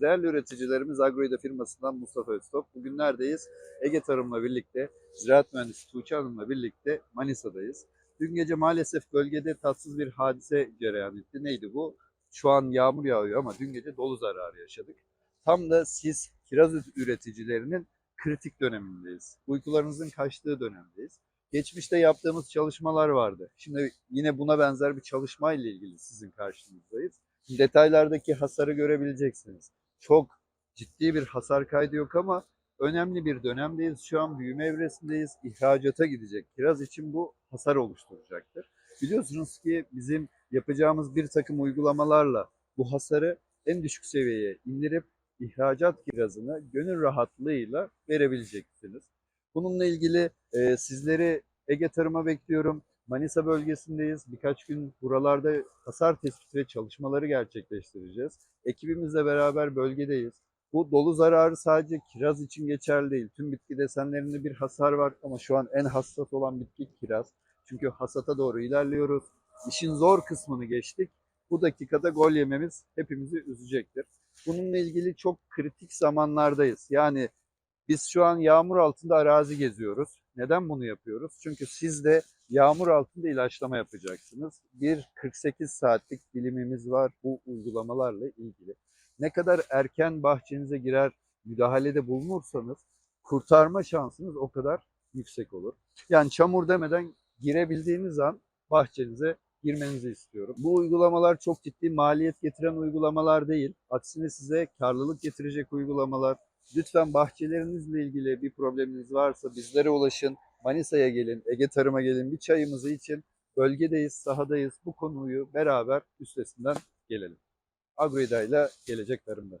Değerli üreticilerimiz Agroida firmasından Mustafa Öztop. Bugün neredeyiz? Ege Tarım'la birlikte, Ziraat Mühendisi Tuğçe Hanım'la birlikte Manisa'dayız. Dün gece maalesef bölgede tatsız bir hadise cereyan etti. Neydi bu? Şu an yağmur yağıyor ama dün gece dolu zararı yaşadık. Tam da siz kiraz üreticilerinin kritik dönemindeyiz. Uykularınızın kaçtığı dönemdeyiz. Geçmişte yaptığımız çalışmalar vardı. Şimdi yine buna benzer bir çalışma ile ilgili sizin karşınızdayız. Detaylardaki hasarı görebileceksiniz. Çok ciddi bir hasar kaydı yok ama önemli bir dönemdeyiz. Şu an büyüme evresindeyiz. İhracata gidecek. Kiraz için bu hasar oluşturacaktır. Biliyorsunuz ki bizim yapacağımız bir takım uygulamalarla bu hasarı en düşük seviyeye indirip ihracat kirazını gönül rahatlığıyla verebileceksiniz. Bununla ilgili e, sizleri Ege Tarım'a bekliyorum. Manisa bölgesindeyiz. Birkaç gün buralarda hasar tespiti ve çalışmaları gerçekleştireceğiz. Ekibimizle beraber bölgedeyiz. Bu dolu zararı sadece kiraz için geçerli değil. Tüm bitki desenlerinde bir hasar var ama şu an en hassas olan bitki kiraz. Çünkü hasata doğru ilerliyoruz. İşin zor kısmını geçtik. Bu dakikada gol yememiz hepimizi üzecektir. Bununla ilgili çok kritik zamanlardayız. Yani biz şu an yağmur altında arazi geziyoruz. Neden bunu yapıyoruz? Çünkü siz de yağmur altında ilaçlama yapacaksınız. Bir 48 saatlik dilimimiz var bu uygulamalarla ilgili. Ne kadar erken bahçenize girer, müdahalede bulunursanız kurtarma şansınız o kadar yüksek olur. Yani çamur demeden girebildiğiniz an bahçenize girmenizi istiyorum. Bu uygulamalar çok ciddi maliyet getiren uygulamalar değil. Aksine size karlılık getirecek uygulamalar. Lütfen bahçelerinizle ilgili bir probleminiz varsa bizlere ulaşın. Manisa'ya gelin, Ege Tarım'a gelin. Bir çayımızı için bölgedeyiz, sahadayız. Bu konuyu beraber üstesinden gelelim. Agroida ile gelecek tarımda.